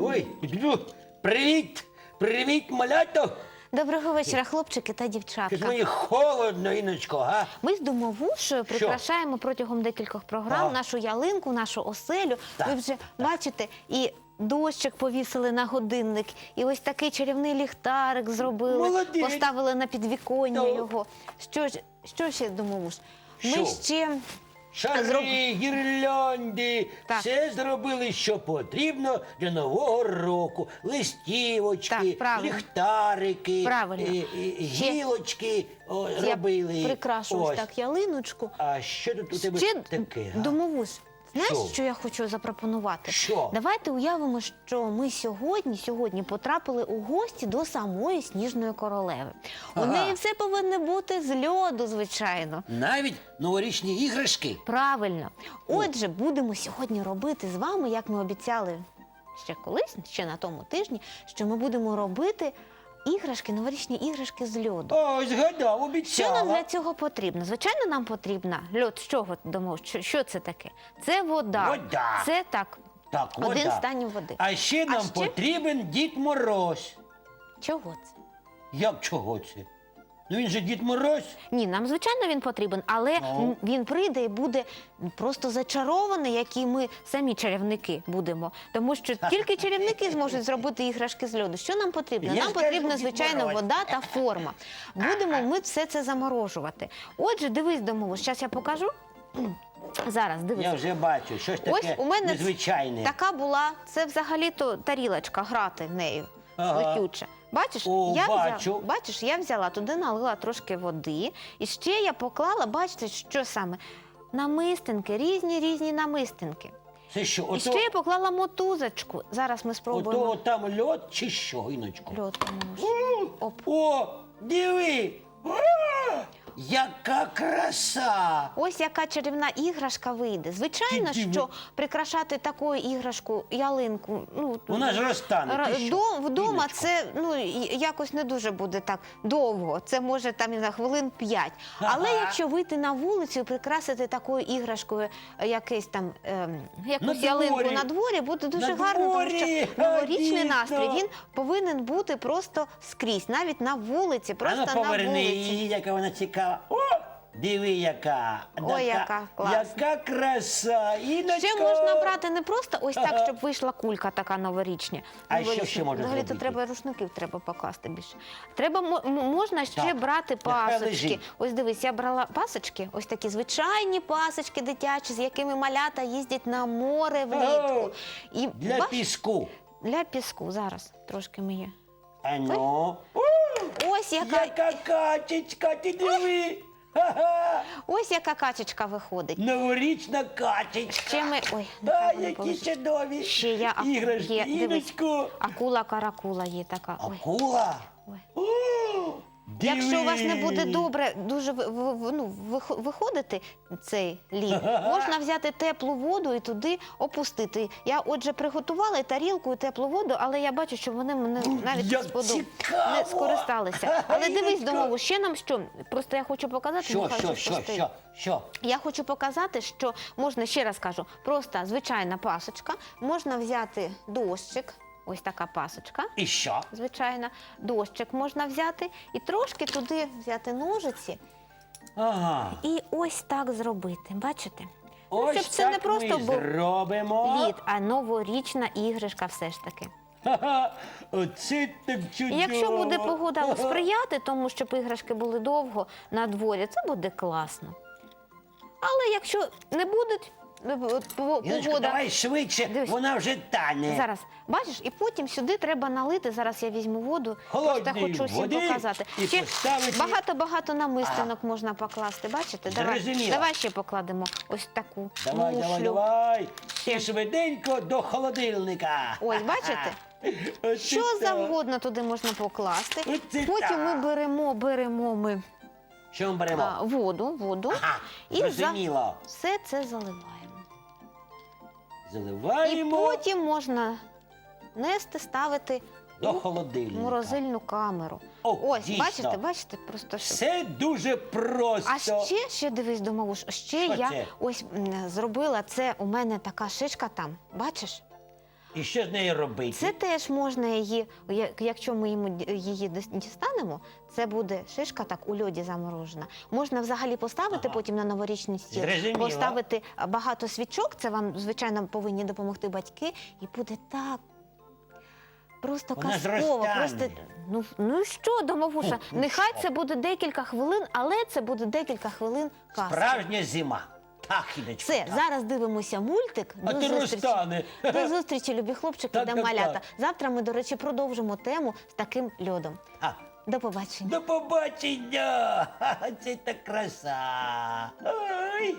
Ой, привіт! Привіт, малято! Доброго вечора, хлопчики та Щось дівчатка. мені холодно, Іночко, га? Ми з домовушою прикрашаємо протягом декількох програм Ага. нашу ялинку, нашу оселю. Так, Ви вже бачите, і дощик повісили на годинник, і ось такий чарівний ліхтарик зробили, Молодець. поставили на підвіконня Ну. його. Що ж, що ще домовуш? Ми ще Шари, Зроб- гірлянди, Так. все зробили, що потрібно для нового року. Листівочки, Так, правильно. ліхтарики, Правильно. і- Ще- гілочки о, я робили. прикрашу ось так ялиночку. А що тут у тебе Ще таке? га? домовуш. Знаєш, Що? що? я хочу запропонувати? Що? Давайте уявимо, що ми сьогодні, сьогодні потрапили у гості до самої сніжної королеви. У неї все повинно бути з льоду, звичайно. Навіть новорічні іграшки. Правильно. Отже, будемо сьогодні робити з вами, як ми обіцяли ще колись, ще на тому тижні, що ми будемо робити іграшки, новорічні іграшки з льоду. Ой, згадав, Що обіцяла. нам для цього потрібно? Звичайно, нам потрібна льод. З чого думав? Що, що це таке? Це вода. Вода. Це так. Так, Один вода. станів води. А ще нам ще? потрібен Дід Мороз. Чого це? Як чого це? Ну він же Дід Мороз. Ні, нам звичайно він потрібен, але Ну. він прийде і буде просто зачарований, як і ми самі чарівники будемо. Тому що тільки чарівники зможуть зробити іграшки з льоду. Що нам потрібно? Я нам потрібна Дід звичайно Мороз. вода та форма. Будемо ми все це заморожувати. Отже, дивись, домову, зараз я покажу. Зараз дивись. Я вже бачу, щось таке Ось у мене незвичайне. така була, це взагалі-то тарілочка, грати нею. Ага. Летюча. Бачиш, О, я бачу. Взяла, бачиш, я взяла туди, налила трошки води, і ще я поклала, бачите, що саме? Намистинки, різні різні намистинки. Це що, І ще я поклала мотузочку. Зараз ми спробуємо. ото там льот чи що, Іночко? Льот. О, диви! О, яка краса! Ось яка чарівна іграшка вийде. Звичайно, Ти диви. що прикрашати такою іграшку, ялинку, ну Вона ж розтане. Ра- що, Дом, вдома Іночко? це ну і- якось не дуже буде так довго. Це може там і на хвилин п'ять. Але Ага. якщо вийти на вулицю і прикрасити такою іграшкою е, якийсь там ем, якусь На ялинку дворі. на дворі, буде дуже На гарно, тому дворі, що новорічний дійсно. настрій він повинен бути просто скрізь, навіть на вулиці, А просто ну на поверни вулиці. її, яка вона цікава. О, диви, яка. Ой, яка класна. Яка краса. Іночко. Ще можна брати не просто ось так, щоб вийшла кулька така новорічня. А що новорічна. ще можна Взагалі то зробити? треба рушників треба покласти більше. Треба м- можна ще Так, брати нехай пасочки. лежить. Ось дивись, я брала пасочки, ось такі звичайні пасочки дитячі, з якими малята їздять на море влітку. І Для бач- піску. для піску. Зараз трошки ми є. А ну. О, Ось яка, яка качечка, ти диви. Ха-ха. ось яка качечка виходить. Новорічна качечка. Ще ми. Ой, Да, які чудові Ще я а- іграшки. є, дивись. Іночко. Акула каракула є така. Ой. Акула. Ой. Якщо у вас не буде добре дуже ну, виходити цей лід, можна взяти теплу воду і туди опустити. Я отже приготувала і тарілку, і теплу воду, але я бачу, що вони мене навіть як не цікаво! скористалися. Але дивись, домову, ще нам що? Просто я хочу показати, Що, що, що, що, що? Я хочу показати, що можна ще раз кажу, просто звичайна пасочка, можна взяти дощик, ось така пасочка. І що? Звичайно, дощик можна взяти і трошки туди взяти ножиці Ага. і ось так зробити. Бачите? Ось щоб це так не просто ми був зробимо. Лід, а новорічна іграшка все ж таки. Ха-ха. Оце так чудово. І якщо буде погода сприяти тому, щоб іграшки були довго на дворі, це буде класно. Але якщо не будуть от, погода. давай швидше, Дивись. вона вже тане. Зараз бачиш, і потім сюди треба налити. Зараз я візьму воду. Холодної Просто хочу всім води показати. і Ще поставити- багато-багато намистинок можна покласти. Бачите? Давай, Зрозуміло. давай ще покладемо ось таку Давай, мушлю. давай, давай. І швиденько до холодильника. Ось, бачите? Оце Що так. завгодно туди можна покласти. Оце Потім ми так. беремо, беремо ми Що ми беремо? а, воду, воду Ага, і за- зрозуміло. все це заливаємо. І Заливаємо. потім можна нести, ставити до холодильника. морозильну камеру. О, Ось, дійсно. бачите, бачите, просто що. Все дуже просто. А ще, ще дивись, домовуш, ще Що я це? ось м, зробила це. У мене така шишка там. Бачиш? І що з нею робити? Це теж можна її, як- якщо ми йому ді- її дос- дістанемо, це буде шишка так у льоді заморожена. Можна взагалі поставити Ага. потім на новорічний стіл, Зрозуміло. поставити а, багато свічок. Це вам звичайно повинні допомогти батьки, і буде так. Просто Вона казково, зростане. просто ну, ну що, домовуша, Ну, нехай що? це буде декілька хвилин, але це буде декілька хвилин казки. Справжня зима. Так, Все, так. зараз дивимося мультик. А До ти зустрічі. розтане. До зустрічі, любі хлопчики Так, та так, малята. так. Завтра ми, до речі, продовжимо тему з таким льодом. А, До побачення. До побачення! Ха-ха, Це так краса. Ой.